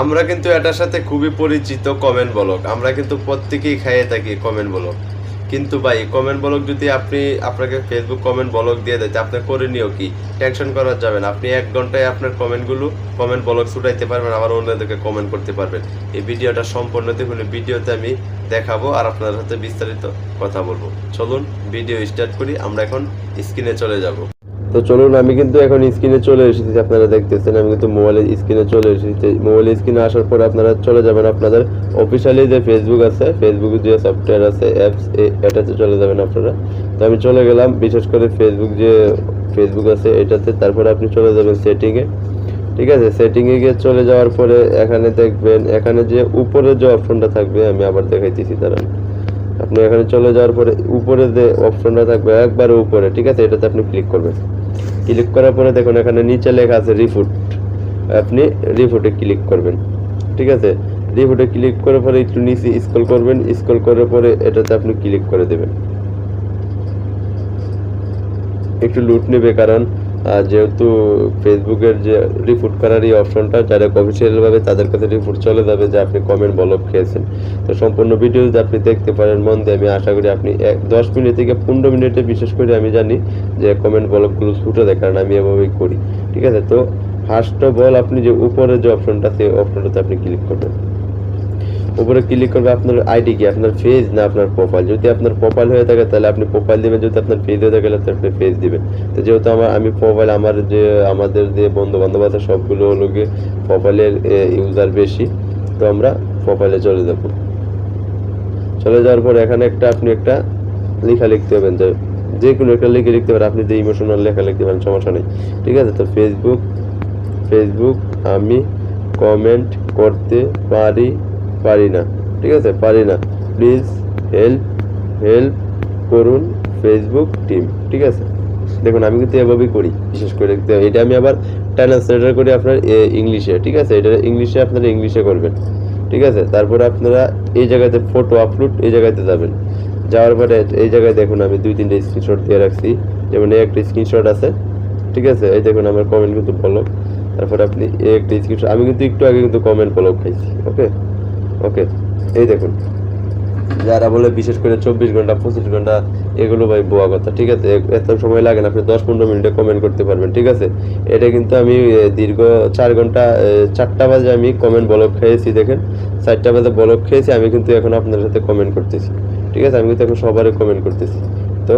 আমরা কিন্তু এটার সাথে খুবই পরিচিত কমেন্ট ব্লক। আমরা কিন্তু প্রত্যেকেই খাইয়ে থাকি কমেন্ট ব্লক। কিন্তু ভাই কমেন্ট ব্লক যদি আপনি আপনাকে ফেসবুক কমেন্ট ব্লক দিয়ে দেয় আপনি করে নিও কি? টেনশন করা যাবে না। আপনি এক ঘন্টায় আপনার কমেন্টগুলো কমেন্ট ব্লক ছুটাইতে পারবেন, আবার অন্যদেরকে কমেন্ট করতে পারবেন। এই ভিডিওটা সম্পূর্ণ দেখুন ভিডিওতে আমি দেখাবো আর আপনার সাথে বিস্তারিত কথা বলব। চলুন ভিডিও স্টার্ট করি। আমরা এখন স্ক্রিনে চলে যাব। তো চলুন, আমি কিন্তু এখন স্ক্রিনে চলে এসেছি, আপনারা দেখতেছেন, আমি কিন্তু মোবাইলের স্ক্রিনে চলে এসেছি। মোবাইলের স্ক্রিনে আসার পরে আপনারা চলে যাবেন আপনাদের অফিসিয়ালি যে ফেসবুক আছে ফেসবুক যে সফটওয়্যার আছে অ্যাপস এটাতে চলে যাবেন আপনারা। তো আমি চলে গেলাম, বিশেষ করে ফেসবুক যে ফেসবুক আছে, এটাতে তারপরে আপনি চলে যাবেন সেটিংয়ে ঠিক আছে সেটিংয়ে গিয়ে চলে যাওয়ার পরে এখানে দেখবেন, এখানে যে উপরে যে অপশনটা থাকবে, আমি আবার দেখাইতেছি তারা আপনি এখানে চলে যাওয়ার পরে উপরে যে অপশনটা থাকবে, একবারে উপরে, ঠিক আছে, এটাতে আপনি ক্লিক করবেন। ক্লিক করার পরে দেখুন এখানে নিচে লেখা আছে রিপোর্ট আপনি রিপোর্টে ক্লিক করবেন, ঠিক আছে? রিপোর্টে ক্লিক করার পরে একটু নিচে স্ক্রল করবেন স্ক্রল করার পরে এটাতে আপনি ক্লিক করে দেবেন। একটু লুট নেবে কারণ যেহেতু ফেসবুকের যে রিপোর্ট করার এই অপশনটা যারা অফিসিয়াল ভাবে তাদের কাছে রিপোর্ট চলে যাবে যে আপনি কমেন্ট বলক খেয়েছেন। তো সম্পূর্ণ ভিডিও যদি আপনি দেখতে পারেন মন দিয়ে, আমি আশা করি আপনি এক, দশ মিনিট থেকে পনেরো মিনিটে বিশেষ করে আমি জানি যে কমেন্ট বলকগুলো ছুটে দেয়, কারণ আমি এভাবেই করি। ঠিক আছে? তো ফার্স্ট অফ অল আপনি যে উপরে যে অপশনটা সেই অপশনটাতে আপনি ক্লিক করবেন। উপরে ক্লিক করবে আপনার আইডি কি, আপনার ফেজ না আপনার প্রোফাইল যদি আপনার প্রোফাইল হয়ে থাকে, তাহলে আপনি প্রোফাইল দিবেন, যদি আপনার ফেজ হয়ে থাকে, তাহলে আপনি ফেজ দিবেন। তো যেহেতু আমার, আমি প্রোফাইল আমার যে, আমাদের যে বন্ধু বান্ধব আছে, সবগুলো হলো গিয়ে প্রোফাইলের ইউজার বেশি। তো আমরা প্রোফাইলে চলে যাব। চলে যাওয়ার পর এখানে একটা, আপনি একটা লেখা লিখতে হবেন, যে যে কোনো একটা লিখে লিখতে পারেন। আপনি যে ইমোশনাল লেখা লিখতে পারেন, সমস্যা নেই। ঠিক আছে? তো ফেসবুক ফেসবুক আমি কমেন্ট করতে পারি। পারি না। ঠিক আছে? পারি না। প্লিজ হেল্প হেল্প করুন ফেসবুক টিম ঠিক আছে? দেখুন, আমি কিন্তু এভাবেই করি, বিশেষ করে। এটা আমি আবার ট্রান্সলেটার করি আপনার ইংলিশে ঠিক আছে? এটা ইংলিশে আপনারা ইংলিশে করবেন, ঠিক আছে? তারপরে আপনারা এই জায়গাতে ফটো আপলোড এই জায়গাতে যাবেন। যাওয়ার পরে এই জায়গায় দেখুন, আমি দুই, তিনটে স্ক্রিনশট দিয়ে রাখছি। যেমন এই একটা স্ক্রিনশট আছে, ঠিক আছে? এই দেখুন, আমার কমেন্ট কিন্তু বলো তারপরে আপনি এই একটা স্ক্রিনশট আমি কিন্তু একটু আগে কিন্তু কমেন্ট বলো খাইছি ওকে ওকে, এই দেখুন। যারা বলে বিশেষ করে চব্বিশ ঘণ্টা, পঁচিশ ঘণ্টা, এগুলো ভাই বোয়া কথা, ঠিক আছে? এত সময় লাগে না, আপনি দশ পনেরো মিনিটে কমেন্ট করতে পারবেন, ঠিক আছে? এটা কিন্তু আমি দীর্ঘ চার ঘণ্টা চারটা বাজে আমি কমেন্ট বলক খেয়েছি, দেখেন? চারটা বাজে বলক খেয়েছি, আমি কিন্তু এখন আপনার সাথে কমেন্ট করতেছি, ঠিক আছে? আমি কিন্তু এখন সবারই কমেন্ট করতেছি। তো,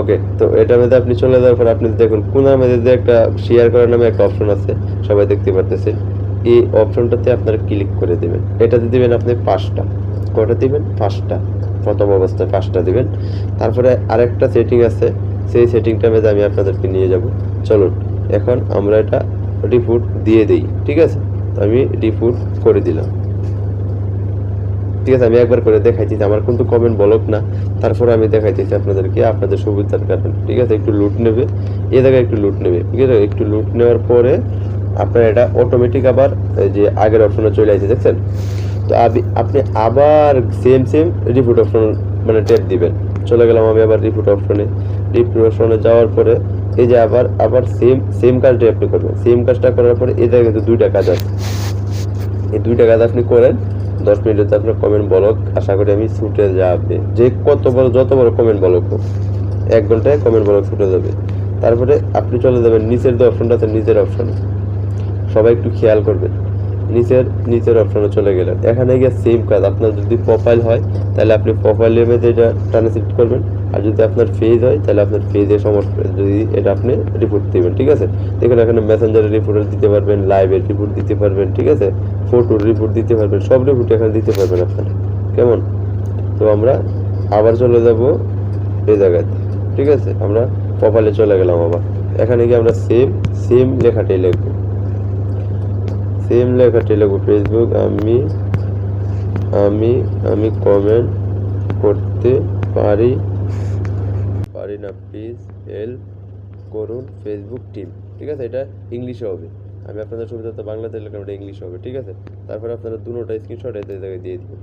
ওকে, তো এটার মধ্যে আপনি চলে যাওয়ার পর আপনি দেখুন, কোনার মধ্যে একটা শেয়ার করার নামে একটা অপশন আছে, সবাই দেখতে পারতেছেন। এই অপশনটাতে আপনারা ক্লিক করে দেবেন। এটাতে দেবেন আপনি পাঁচটা। কটা দিবেন? পাঁচটা। প্রথম অবস্থায় পাঁচটা দিবেন। তারপরে আরেকটা সেটিং আছে। সেই সেটিংটা মধ্যে আমি আপনাদেরকে নিয়ে যাব। চলুন, এখন আমরা এটা রিপোর্ট দিয়ে দিই, ঠিক আছে? আমি রিপোর্ট করে দিলাম। ঠিক আছে, আমি একবার করে দেখাইতেছি আমার কিন্তু কমেন্ট বলক না। তারপরে আমি দেখাইতেছি আপনাদেরকে আপনাদের সুবিধার কারণে। ঠিক আছে, একটু লুট নেবে। এ জায়গায় একটু লুট নেবে। ঠিক আছে, একটু লুট নেওয়ার পরে আপনার এটা অটোমেটিক আবার যে আগের অপশনে চলে আসছে দেখছেন? তো আপনি আবার সেম সেম রিপুট অপশন মানে ট্যাপ দিবেন। চলে গেলাম আমি আবার রিপুট অপশনে রিপুট অপশনে যাওয়ার পরে, এই যে আবার আবার সেম সেম কাজটা আপনি করবেন। সেম কাজটা করার পরে, এই জায়গায় কিন্তু দুইটা কাজ আছে। এই দুইটা কাজ আপনি করেন, দশ মিনিটে আপনার কমেন্ট বলক আশা করি আমি ছুটে যাবে। যে কত বড়, যত বড় কমেন্ট বলক হোক, এক ঘন্টায় কমেন্ট বলক ছুটে যাবে। তারপরে আপনি চলে যাবেন, নিচের যে অপশনটা আছে, নিচের অপশনে সবাই একটু খেয়াল করবেন। নিচের নিচের অপশানে চলে গেলেন। এখানে গিয়ে সেম কাজ। আপনার যদি প্রোফাইল হয়, তাহলে আপনি প্রোফাইলের মধ্যে এটা ট্রান্সলেট করবেন। আর যদি আপনার ফেজ হয়, তাহলে আপনার ফেজে সমস্যা যদি এটা আপনি রিপোর্ট দিবেন, ঠিক আছে? দেখুন, এখানে মেসেঞ্জারের রিপোর্ট দিতে পারবেন লাইভের রিপোর্ট দিতে পারবেন, ঠিক আছে? ফটোর রিপোর্ট দিতে পারবেন, সব রিপোর্ট এখানে দিতে পারবেন আপনারা। কেমন? তো আমরা আবার চলে যাব এই জায়গাতে ঠিক আছে? আমরা প্রোফাইলে চলে গেলাম আবার। এখানে গিয়ে আমরা সেম সেম লেখাটাই লিখব। সেম লেখাটি লিখব ফেসবুক আমি আমি আমি কমেন্ট করতে পারি। পারি না প্লিজ হেল্প করুন ফেসবুক টিম ঠিক আছে? এটা ইংলিশে হবে। আমি আপনাদের সুবিধার্থে বাংলাতে লিখলাম, এটা ইংলিশে হবে। ঠিক আছে? তারপরে আপনারা দুটোটা স্ক্রিনশট এতে জায়গায় দিয়ে দিবেন।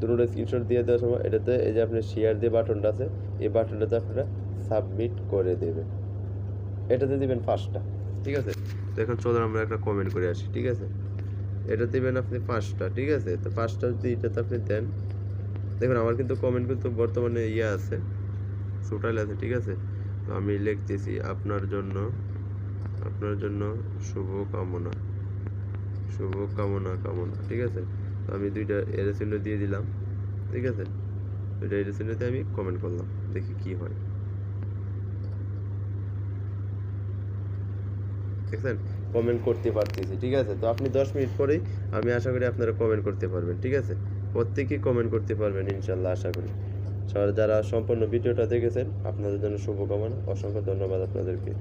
দুটোটা স্ক্রিনশট দিয়ে দেওয়ার সময় এটাতে এই যে আপনার শেয়ার যে বাটনটা আছে, এই বাটনটাতে আপনারা সাবমিট করে দেবেন। এটাতে দিবেন পাঁচটা। ঠিক আছে? তো এখন চলুন আমরা একটা কমেন্ট করে আসি, ঠিক আছে? এটা দিবেন আপনি পাঁচটা, ঠিক আছে? তো পাঁচটা যদি এটাতে আপনি দেন। দেখুন, আমার কিন্তু কমেন্ট কিন্তু বর্তমানে ইয়ে আছে সুটাইল আছে, ঠিক আছে? তো আমি লিখতেছি, আপনার জন্য আপনার জন্য শুভ কামনা শুভ কামনা কামনা ঠিক আছে? তো আমি দুইটা এর চিহ্ন দিয়ে দিলাম, ঠিক আছে? দুইটা এর দিয়ে আমি কমেন্ট করলাম, দেখি কি হয়। দেখছেন? কমেন্ট করতে পারতেছি, ঠিক আছে? তো আপনি দশ মিনিট পরেই আমি আশা করি আপনারা কমেন্ট করতে পারবেন, ঠিক আছে? প্রত্যেকেই কমেন্ট করতে পারবেন ইনশাল্লাহ আশা করি। যারা সম্পূর্ণ ভিডিওটা দেখেছেন, আপনাদের জন্য শুভকামনা, অসংখ্য ধন্যবাদ আপনাদেরকে।